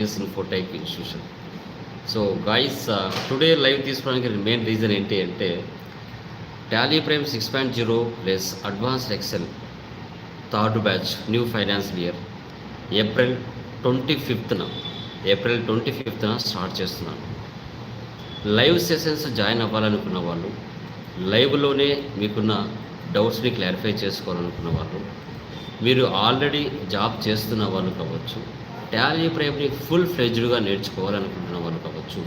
Infotech institution so guys today live తీసుకోవడానికి main reason ఏంటి అంటే Tally Prime six point zero plus advanced Excel third batch new financial year April twenty ఫిఫ్త్న April twenty ఫిఫ్త్న start చేస్తున్నాను. Live sessions join అవ్వాలనుకున్న వాళ్ళు లైవ్లోనే మీకున్న డౌట్స్ని క్లారిఫై చేసుకోవాలనుకున్న వాళ్ళు మీరు ఆల్రెడీ జాబ్ చేస్తున్న వాళ్ళు కావచ్చు టాలీ ప్రైమ్ని ఫుల్ ఫ్లెజ్డ్గా నేర్చుకోవాలనుకుంటున్న వాళ్ళు కావచ్చు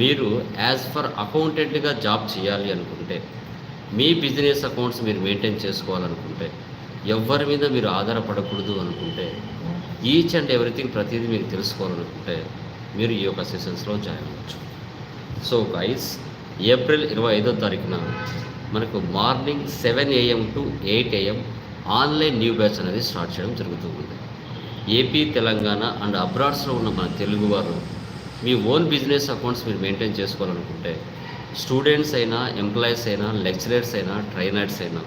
మీరు యాజ్ ఫర్ అకౌంటెంట్గా జాబ్ చేయాలి అనుకుంటే మీ బిజినెస్ అకౌంట్స్ మీరు మెయింటైన్ చేసుకోవాలనుకుంటే ఎవరి మీద మీరు ఆధారపడకూడదు అనుకుంటే ఈచ్ అండ్ ఎవ్రీథింగ్ ప్రతిదీ మీరు తెలుసుకోవాలనుకుంటే మీరు ఈ యొక్క సెషన్స్లో జాయిన్ అవ్వచ్చు. సో గైస్ ఏప్రిల్ ఇరవై ఐదో తారీఖున మనకు morning seven AM to eight AM online new batch అనేది స్టార్ట్ చేయడం జరుగుతూ ఉంది ఏపీ తెలంగాణ అండ్ అబ్రాడ్స్లో ఉన్న మన తెలుగువారు మీ ఓన్ బిజినెస్ అకౌంట్స్ మీరు మెయింటైన్ చేసుకోవాలనుకుంటే స్టూడెంట్స్ అయినా ఎంప్లాయీస్ అయినా లెక్చరర్స్ అయినా ట్రైనర్స్ అయినా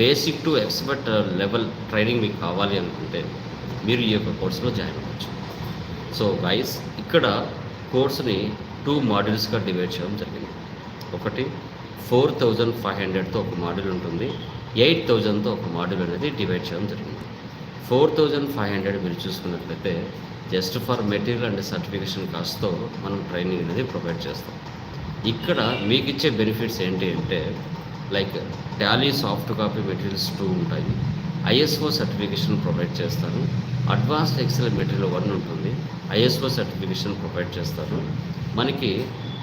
basic to expert level training మీకు కావాలి అనుకుంటే మీరు ఈ యొక్క కోర్సులో జాయిన్ అవ్వచ్చు. సో గైస్ ఇక్కడ కోర్సుని టూ మాడ్యూల్స్గా డివైడ్ చేయడం జరిగింది. ఒకటి ఫోర్ థౌజండ్ ఫైవ్ హండ్రెడ్తో ఒక మాడ్యూల్ ఉంటుంది. ఎయిట్ థౌజండ్తో ఒక మాడ్యూల్ అనేది డివైడ్ చేయడం జరిగింది. ఫోర్ థౌజండ్ ఫైవ్ హండ్రెడ్ మీరు చూసుకున్నట్లయితే just for material and certification కాస్ట్తో మనం ట్రైనింగ్ అనేది ప్రొవైడ్ చేస్తాం. ఇక్కడ మీకు ఇచ్చే బెనిఫిట్స్ ఏంటి అంటే like Tally soft copy materials too ఉంటాయి. ఐఎస్ఓ సర్టిఫికేషన్ ప్రొవైడ్ చేస్తాను అడ్వాన్స్డ్ ఎక్సెల్ మెటీరియల్ వన్ ఉంటుంది. ఐఎస్ఓ సర్టిఫికేషన్ ప్రొవైడ్ చేస్తారు. మనకి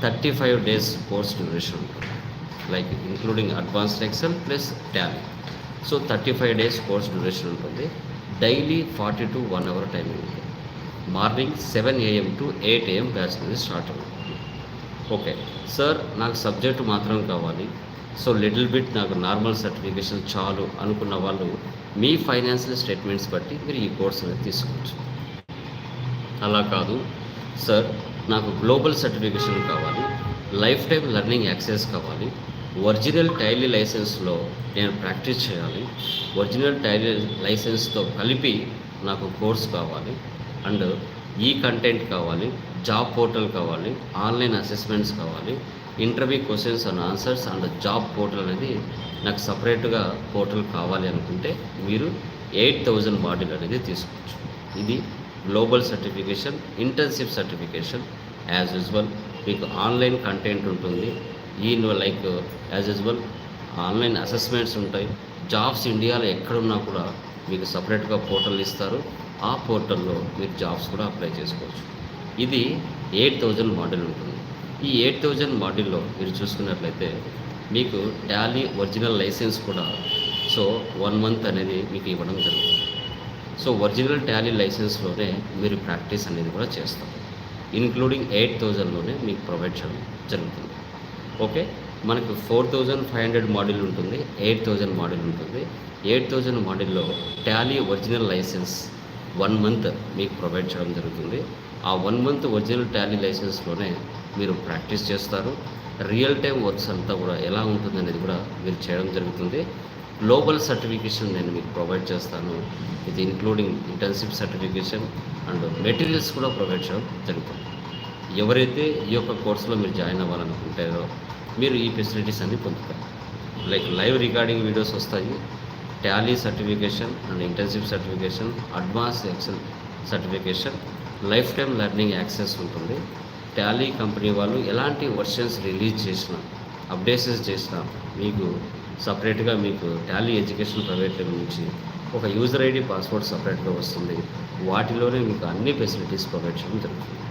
thirty five days course duration ఉంటుంది. Like including advanced Excel plus Tally so thirty five days course duration ఉంటుంది. Daily forty to one hour timing morning seven AM to eight AM batch అనేది start అవుతుంది. Okay. Sir నాకు subject మాత్రం కావాలి. So little bit నాకు normal certification చాలు అనుకున్న వాళ్ళు మీ ఫైనాన్షియల్ స్టేట్మెంట్స్ బట్టి మీరు ఈ కోర్స్ అనేది తీసుకోవచ్చు. అలా కాదు. సార్ నాకు గ్లోబల్ సర్టిఫికేషన్ కావాలి. లైఫ్ టైం లెర్నింగ్ యాక్సెస్ కావాలి. ఒరిజినల్ టైలీ లైసెన్స్లో నేను ప్రాక్టీస్ చేయాలి. ఒరిజినల్ టైలీ లైసెన్స్తో కలిపి నాకు కోర్స్ కావాలి. అండ్ ఈ కంటెంట్ కావాలి జాబ్ పోర్టల్ కావాలి ఆన్లైన్ అసెస్మెంట్స్ కావాలి interview questions and answers and job portal అనేది నాకు సపరేట్గా పోర్టల్ కావాలి అనుకుంటే మీరు ఎయిట్ థౌజండ్ మాడ్యూల్ అనేది తీసుకోవచ్చు. ఇది global certification internship certification as usual. మీకు ఆన్లైన్ కంటెంట్ ఉంటుంది. ఈ like as usual online assessments ఉంటాయి. జాబ్స్ ఇండియాలో ఎక్కడున్నా కూడా మీకు సపరేట్గా పోర్టల్ ఇస్తారు. ఆ పోర్టల్లో మీరు జాబ్స్ కూడా అప్లై చేసుకోవచ్చు. ఇది ఎయిట్ థౌజండ్ మోడల్ ఉంటుంది. ఈ ఎయిట్ థౌజండ్ మోడల్లో మీరు చూసుకున్నట్లయితే మీకు టాలీ ఒరిజినల్ లైసెన్స్ కూడా సో వన్ మంత్ అనేది మీకు ఇవ్వడం జరుగుతుంది. సో ఒరిజినల్ టాలీ లైసెన్స్లోనే మీరు ప్రాక్టీస్ అనేది కూడా చేస్తారు. ఇన్క్లూడింగ్ ఎయిట్ థౌజండ్లోనే మీకు ప్రొవైడ్ చేయడం జరుగుతుంది. ఓకే. మనకు four thousand five hundred model ఉంటుంది. ఎయిట్ థౌజండ్ మోడల్ ఉంటుంది. ఎయిట్ థౌజండ్ మోడల్లో Tally original license one month మీకు ప్రొవైడ్ చేయడం జరుగుతుంది. ఆ వన్ మంత్ ఒరిజినల్ టాలీ లైసెన్స్లోనే మీరు ప్రాక్టీస్ చేస్తారు. రియల్ టైం వర్క్స్ అంతా కూడా ఎలా ఉంటుంది అనేది కూడా మీరు చేయడం జరుగుతుంది. గ్లోబల్ సర్టిఫికేషన్ నేను మీకు ప్రొవైడ్ చేస్తాను. ఇది including internship certification and materials కూడా ప్రొవైడ్ చేయడం జరుగుతుంది. ఎవరైతే ఈ యొక్క కోర్సులో మీరు జాయిన్ అవ్వాలనుకుంటారో మీరు ఈ ఫెసిలిటీస్ అన్నీ పొందుతారు. లైక్ లైవ్ రికార్డింగ్ వీడియోస్ వస్తాయి. Tally certification and internship certification advance Excel certification life time learning access ఉంటుంది. టాలీ కంపెనీ వాళ్ళు ఎలాంటి వర్షన్స్ రిలీజ్ చేసినా అప్డేషన్స్ చేసినా మీకు సపరేట్గా మీకు టాలీ ఎడ్యుకేషన్ ప్రైవేట్ నుంచి ఒక యూజర్ ఐడి పాస్వర్డ్ సపరేట్గా వస్తుంది. వాటిలోనే మీకు అన్ని ఫెసిలిటీస్ ప్రొవైడ్ చేయడం జరుగుతుంది.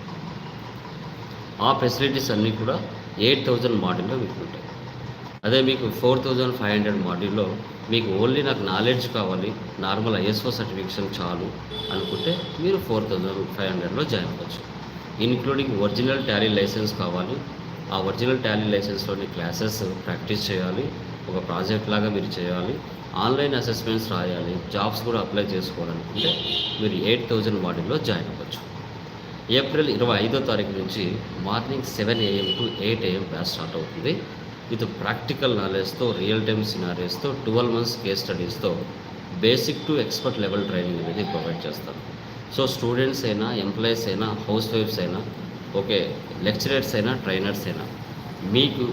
ఆ ఫెసిలిటీస్ అన్నీ కూడా ఎయిట్ థౌజండ్ మాడ్యూల్లో మీకు ఉంటాయి అదే మీకు ఫోర్ థౌజండ్ ఫైవ్ హండ్రెడ్ మాడ్యూల్లో మీకు ఓన్లీ నాకు నాలెడ్జ్ కావాలి నార్మల్ ఐఎస్ఓ సర్టిఫికేషన్ చాలు అనుకుంటే మీరు ఫోర్ థౌజండ్ ఫైవ్ హండ్రెడ్లో జాయిన్ అవ్వచ్చు. ఇన్క్లూడింగ్ ఒరిజినల్ టాలీ లైసెన్స్ కావాలి. ఆ ఒరిజినల్ టాలీ లైసెన్స్లోని క్లాసెస్ ప్రాక్టీస్ చేయాలి. ఒక ప్రాజెక్ట్ లాగా మీరు చేయాలి. ఆన్లైన్ అసెస్మెంట్స్ రాయాలి. జాబ్స్ కూడా అప్లై చేసుకోవాలనుకుంటే మీరు ఎయిట్ థౌజండ్ మోడల్లో జాయిన్ అవ్వచ్చు. ఏప్రిల్ ఇరవై ఐదో తారీఖు నుంచి morning seven AM to eight AM batch start అవుతుంది. ఇది ప్రాక్టికల్ నాలెడ్జ్తో రియల్ టైమ్ సినారీస్తో twelve months case స్టడీస్తో basic to expert level training అనేది ప్రొవైడ్ చేస్తాను సో స్టూడెంట్స్ అయినా ఎంప్లాయీస్ అయినా హౌస్ వైఫ్స్ అయినా ఓకే లెక్చరర్స్ అయినా ట్రైనర్స్ అయినా మీకు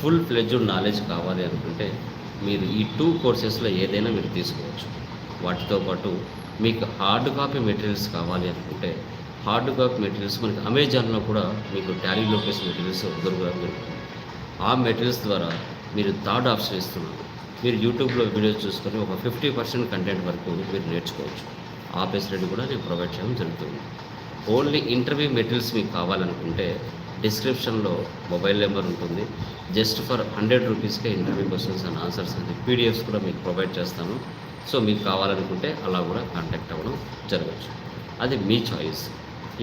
ఫుల్ ఫ్లెడ్జ్డ్ నాలెడ్జ్ కావాలి అనుకుంటే మీరు ఈ టూ కోర్సెస్లో ఏదైనా మీరు తీసుకోవచ్చు. వాటితో పాటు మీకు హార్డ్ కాపీ మెటీరియల్స్ కావాలి అనుకుంటే హార్డ్ కాపీ మెటీరియల్స్ మనకి అమెజాన్లో కూడా మీకు టాలీ లోకేషన్ మెటీరియల్స్ దొరకడం ఆ మెటీరియల్స్ ద్వారా మీరు థర్డ్ ఆప్షన్ ఇస్తున్నారు. మీరు యూట్యూబ్లో వీడియోస్ చూసుకొని ఒక ఫిఫ్టీ పర్సెంట్ కంటెంట్ వరకు మీరు నేర్చుకోవచ్చు. ఆ ఫెసిలిటీ కూడా నేను ప్రొవైడ్ చేయడం జరుగుతుంది. ఓన్లీ ఇంటర్వ్యూ మెటీరియల్స్ మీకు కావాలనుకుంటే డిస్క్రిప్షన్లో మొబైల్ నెంబర్ ఉంటుంది. జస్ట్ ఫర్ హండ్రెడ్ రూపీస్కే ఇంటర్వ్యూ క్వశ్చన్స్ అండ్ ఆన్సర్స్ అనేది పీడిఎఫ్స్ కూడా మీకు ప్రొవైడ్ చేస్తాను. సో మీకు కావాలనుకుంటే అలా కూడా కాంటాక్ట్ అవ్వడం జరగచ్చు అది మీ చాయిస్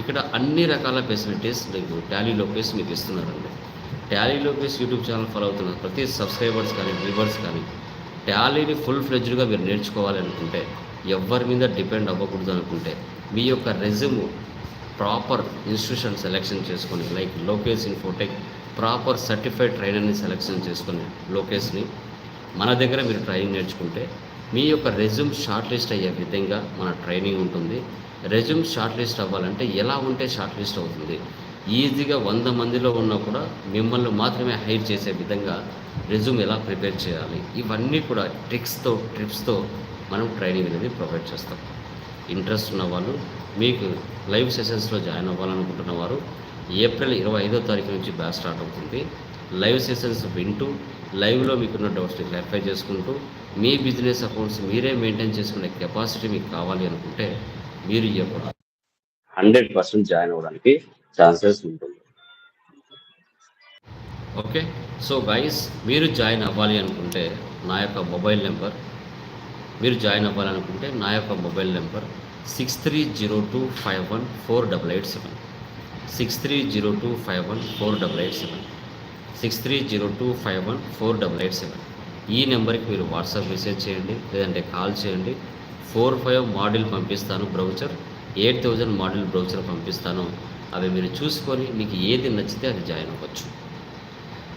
ఇక్కడ అన్ని రకాల ఫెసిలిటీస్ మీకు టాలీ లోపేస్ మీకు ఇస్తున్నారండి. టాలీ లోపేస్ యూట్యూబ్ ఛానల్ ఫాలో అవుతున్న ప్రతి సబ్స్క్రైబర్స్ కానీ వ్యూవర్స్ కానీ టాలీని ఫుల్ ఫ్లెడ్జ్డ్గా మీరు నేర్చుకోవాలి అనుకుంటే ఎవరి మీద డిపెండ్ అవ్వకూడదు అనుకుంటే మీ యొక్క రెజ్యూమ్ ప్రాపర్ ఇన్స్టిట్యూషన్ సెలెక్షన్ చేసుకొని like Lokesh Infotech proper certified ట్రైనర్ని selection చేసుకొని లోకేష్ని మన దగ్గర మీరు ట్రైనింగ్ నేర్చుకుంటే మీ యొక్క రెజ్యూమ్ షార్ట్ లిస్ట్ అయ్యే విధంగా మన ట్రైనింగ్ ఉంటుంది. రెజ్యూమ్ షార్ట్ లిస్ట్ అవ్వాలంటే ఎలా ఉంటే షార్ట్ లిస్ట్ అవుతుంది? ఈజీగా వంద మందిలో ఉన్నా కూడా మిమ్మల్ని మాత్రమే హైర్ చేసే విధంగా రెజ్యూమ్ ఎలా ప్రిపేర్ చేయాలి? ఇవన్నీ కూడా ట్రిక్స్తో ట్రిప్స్తో మనం ట్రైనింగ్ అనేది ప్రొవైడ్ చేస్తాం. ఇంట్రెస్ట్ ఉన్న వాళ్ళు మీకు లైవ్ సెషన్స్లో జాయిన్ అవ్వాలనుకుంటున్న వారు ఏప్రిల్ ఇరవై ఐదో తారీఖు నుంచి బ్యాచ్ స్టార్ట్ అవుతుంది. లైవ్ సెషన్స్ వింటూ లైవ్లో మీకున్న డౌట్స్ని క్లారిఫై చేసుకుంటూ మీ బిజినెస్ అకౌంట్స్ మీరే మెయింటైన్ చేసుకునే కెపాసిటీ మీకు కావాలి అనుకుంటే మీరు యొక్క హండ్రెడ్ పర్సెంట్ జాయిన్ అవ్వడానికి ఛాన్సెస్ ఉంటుంది. ఓకే. సో గైస్ మీరు జాయిన్ అవ్వాలి అనుకుంటే నా యొక్క మొబైల్ నెంబర్ మీరు జాయిన్ అవ్వాలనుకుంటే నా యొక్క mobile number six three zero two five one four double eight seven six three zero two five one four double eight seven six three zero two five one four double eight seven ఈ నెంబర్కి మీరు WhatsApp message చేయండి లేదంటే call చేయండి. Four five model పంపిస్తాను brochure. Eight thousand model brochure పంపిస్తాను. అవి మీరు చూసుకొని మీకు ఏది నచ్చితే అది జాయిన్ అవ్వచ్చు.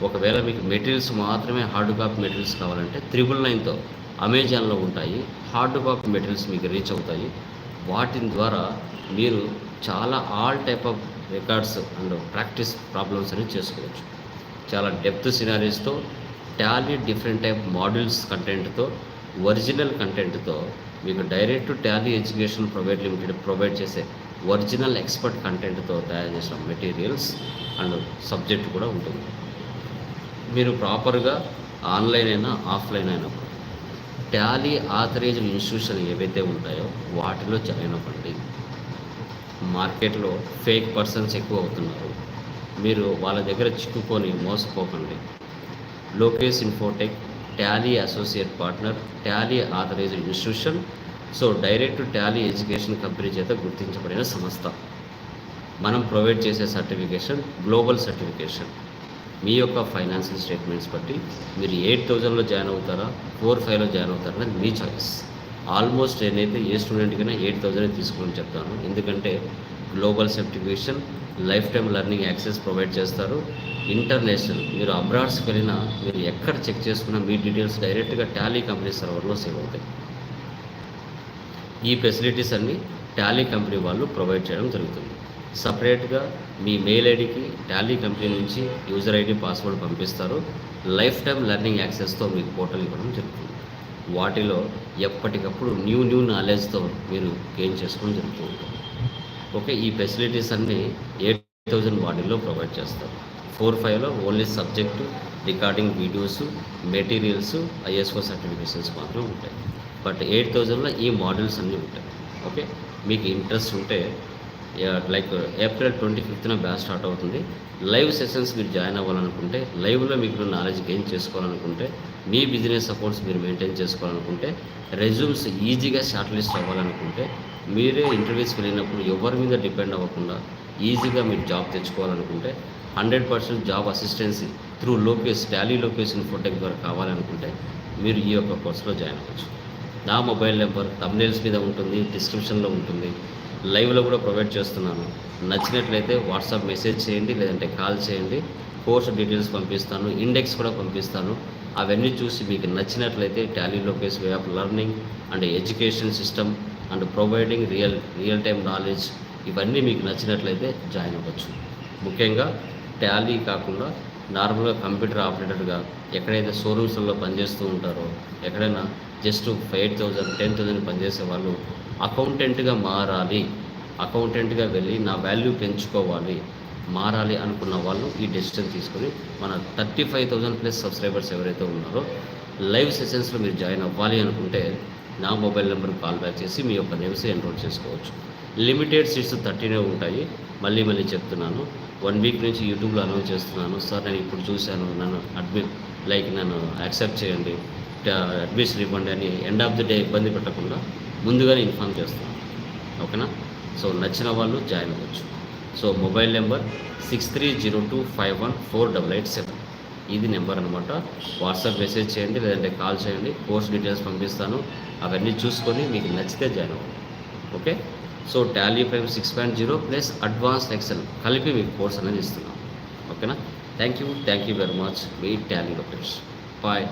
ఒకవేళ మీకు మెటీరియల్స్ మాత్రమే హార్డ్ కాపీ మెటీరియల్స్ కావాలంటే త్రిబుల్ నైన్తో అమెజాన్లో ఉంటాయి. హార్డ్ కాపీ మెటీరియల్స్ మీకు రీచ్ అవుతాయి. వాటి ద్వారా మీరు చాలా all type of records and practice problems అనేవి చేసుకోవచ్చు. చాలా డెప్త్ సినారీస్తో టాలీ డిఫరెంట్ టైప్ మాడ్యూల్స్ కంటెంట్తో ఒరిజినల్ కంటెంట్తో మీకు direct Tally education private limited provide చేసే ఒరిజినల్ ఎక్స్పర్ట్ కంటెంట్తో తయారు చేసిన మెటీరియల్స్ అండ్ సబ్జెక్ట్ కూడా ఉంటుంది. మీరు ప్రాపర్గా ఆన్లైన్ అయినా ఆఫ్లైన్ అయినా ట్యాలీ టాలీ ఆథరైజ్డ్ ఇన్స్టిట్యూషన్ ఏవైతే ఉంటాయో వాటిలో జాయిన్ అవ్వండి. మార్కెట్లో ఫేక్ పర్సన్స్ ఎక్కువ అవుతున్నారు. మీరు వాళ్ళ దగ్గర చిక్కుకొని మోసపోకండి. Lokesh Infotech Tally associate partner Tally authorized institution so direct Tally education company చేత గుర్తించబడిన సంస్థ. మనం ప్రొవైడ్ చేసే సర్టిఫికేషన్ గ్లోబల్ సర్టిఫికేషన్ మీ యొక్క ఫైనాన్షియల్ స్టేట్మెంట్స్ బట్టి మీరు ఎయిట్ థౌజండ్లో జాయిన్ అవుతారా ఫోర్ ఫైవ్లో జాయిన్ అవుతారా అనేది మీ చాయిస్ ఆల్మోస్ట్ నేనైతే ఏ స్టూడెంట్కైనా ఎయిట్ థౌజండ్ తీసుకోమని చెప్తాను. ఎందుకంటే global certification life time learning access provide చేస్తారు. ఇంటర్నేషనల్ మీరు అబ్రాడ్స్కి వెళ్ళినా మీరు ఎక్కడ చెక్ చేసుకున్నా మీ డీటెయిల్స్ డైరెక్ట్గా టాలీ కంపెనీ సర్వర్లో సేవ్ అవుతాయి. ఈ ఫెసిలిటీస్ అన్నీ టాలీ కంపెనీ వాళ్ళు ప్రొవైడ్ చేయడం జరుగుతుంది. సపరేట్గా మీ మెయిల్ ఐడికి టాలీ కంపెనీ నుంచి యూజర్ ఐడి పాస్వర్డ్ పంపిస్తారు. లైఫ్ టైం లెర్నింగ్ యాక్సెస్తో మీకు పోర్టల్ ఇవ్వడం జరుగుతుంది. వాటిలో ఎప్పటికప్పుడు న్యూ న్యూ నాలెడ్జ్తో మీరు గెయిన్ చేసుకోవడం జరుగుతూ ఉంటుంది ఓకే ఈ ఫెసిలిటీస్ అన్నీ ఎయిట్ థౌజండ్ బాడీలో ప్రొవైడ్ చేస్తారు. ఫోర్ ఫైవ్లో only subject recording videos materials ISO certifications మాత్రం ఉంటాయి. బట్ ఎయిట్ థౌజండ్లో ఈ మోడల్స్ అన్నీ ఉంటాయి. ఓకే మీకు ఇంట్రెస్ట్ ఉంటే లైక్ ఏప్రిల్ ట్వంటీ ఫిఫ్త్న బ్యాచ్ స్టార్ట్ అవుతుంది. లైవ్ సెషన్స్ మీరు జాయిన్ అవ్వాలనుకుంటే లైవ్లో మీకు నాలెడ్జ్ గెయిన్ చేసుకోవాలనుకుంటే మీ బిజినెస్ అకౌంట్స్ మీరు మెయింటైన్ చేసుకోవాలనుకుంటే రెజ్యూమ్స్ ఈజీగా షార్ట్ లిస్ట్ అవ్వాలనుకుంటే మీరే ఇంటర్వ్యూస్కి వెళ్ళినప్పుడు ఎవరి మీద డిపెండ్ అవ్వకుండా ఈజీగా మీరు job తెచ్చుకోవాలనుకుంటే hundred percent job assistance through Lokesh Tally location photo ద్వారా కావాలనుకుంటే మీరు ఈ యొక్క కోర్సులో జాయిన్ అవ్వచ్చు. నా మొబైల్ నెంబర్ తమ్నేల్స్ మీద ఉంటుంది డిస్క్రిప్షన్లో ఉంటుంది. లైవ్లో కూడా ప్రొవైడ్ చేస్తున్నాను. నచ్చినట్లయితే వాట్సాప్ మెసేజ్ చేయండి లేదంటే కాల్ చేయండి. కోర్స్ డీటెయిల్స్ పంపిస్తాను ఇండెక్స్ కూడా పంపిస్తాను. అవన్నీ చూసి మీకు నచ్చినట్లయితే Tally Lokesh way of learning and education system and providing real real time knowledge ఇవన్నీ మీకు నచ్చినట్లయితే జాయిన్ అవ్వచ్చు. ముఖ్యంగా టాలీ కాకుండా నార్మల్గా కంప్యూటర్ ఆపరేటర్గా ఎక్కడైతే షోరూమ్స్లో పనిచేస్తూ ఉంటారో ఎక్కడైనా just eight thousand ten thousand పనిచేసే వాళ్ళు అకౌంటెంట్గా మారాలి అకౌంటెంట్గా వెళ్ళి నా వాల్యూ పెంచుకోవాలి మారాలి అనుకున్న వాళ్ళు ఈ డెసిషన్ తీసుకొని మన thirty five thousand plus subscribers ఎవరైతే ఉన్నారో లైవ్ సెషన్స్లో మీరు జాయిన్ అవ్వాలి అనుకుంటే నా మొబైల్ నెంబర్కి కాల్ బ్యాక్ చేసి మీ యొక్క నేమ్స్ ఎన్రోల్ చేసుకోవచ్చు. లిమిటెడ్ సీట్స్ థర్టీనే ఉంటాయి. మళ్ళీ మళ్ళీ చెప్తున్నాను. వన్ వీక్ నుంచి యూట్యూబ్లో అనౌన్స్ చేస్తున్నాను. సార్ నేను ఇప్పుడు చూశాను. నన్ను అడ్మిట్ లైక్ నన్ను యాక్సెప్ట్ చేయండి. అడ్మిషన్ ఇవ్వండి అని ఎండ్ ఆఫ్ ది డే ఇబ్బంది పెట్టకుండా ముందుగానే ఇన్ఫామ్ చేస్తున్నాను. ఓకేనా? సో నచ్చిన వాళ్ళు జాయిన్ అవ్వచ్చు. So mobile number six three zero two five one four double eight seven. ఇది నెంబర్ అనమాట వాట్సాప్ మెసేజ్ చేయండి లేదంటే కాల్ చేయండి కోర్స్ డీటెయిల్స్ పంపిస్తాను. అవన్నీ చూసుకొని మీకు నచ్చితే జాయిన్ అవ్వండి. Okay? So Tally five six point zero plus advance Excel కలిపి మీకు కోర్స్ అనేది ఇస్తున్నాం. ఓకేనా? Thank you thank you very much. Me Tally doctors. Bye.